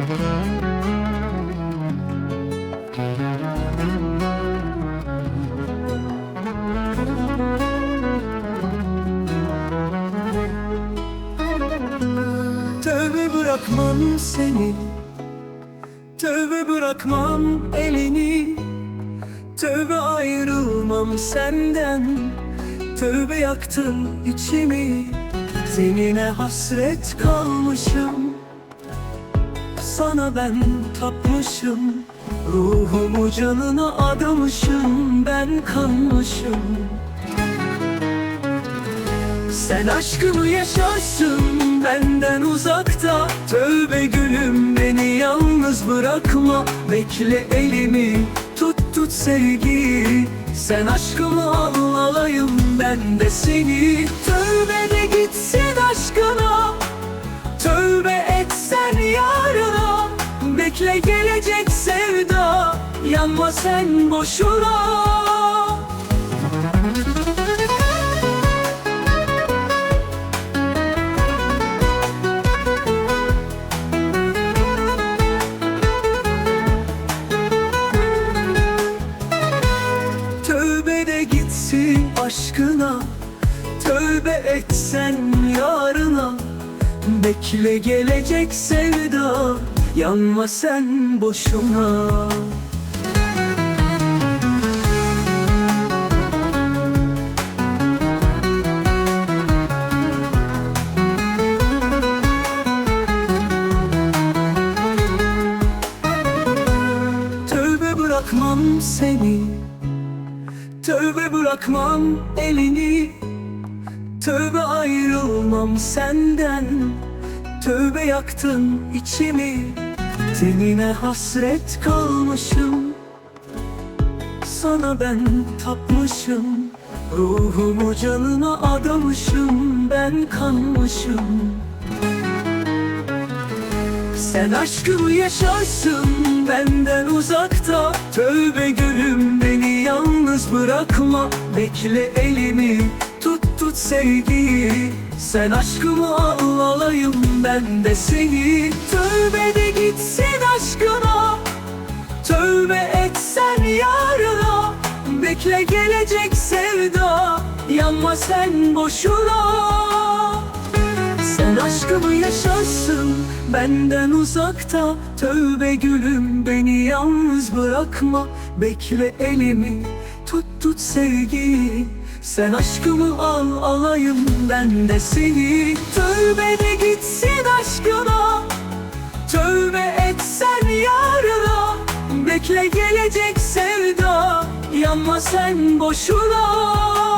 Tövbe bırakmam seni. Tövbe bırakmam elini. Tövbe ayrılmam senden. Tövbe yaktın içimi. Seninle hasret kalmışım Sana ben tapmışım. Ruhumu canına adamışım Ben kanmışım. Sen aşkımı yaşarsın benden uzakta. Tövbe gülüm beni yalnız bırakma. Bekle elimi tut tut sevgi Sen aşkımı al alayım ben de seni Yanma sen boşuna. Tövbe de gitsin aşkına. Tövbe etsen yarına. Bekle gelecek sevda. Yanma sen boşuna bırakmam seni. Tövbe bırakmam elini. Tövbe ayrılmam senden. Tövbe yaktın içimi. Tenine hasret kalmışım. Sana ben tapmışım. Ruhumu canına adamışım. Ben kanmışım sen aşkımı yaşarsın benden uzakta. Tövbe gülüm beni yalnız bırakma. Bekle elimi tut tut sevgi Sen aşkımı al alayım ben de seni. Tövbe de gitsin aşkına. Tövbe et sen yarına. Bekle gelecek sevda Yanma sen boşuna benden uzakta Tövbe gülüm beni yalnız bırakma. Bekle elimi tut tut sevgi Sen aşkımı al alayım ben de seni. Tövbe de gitsin aşkına. Tövbe et sen yarına. Bekle gelecek sevda Yanma sen boşuna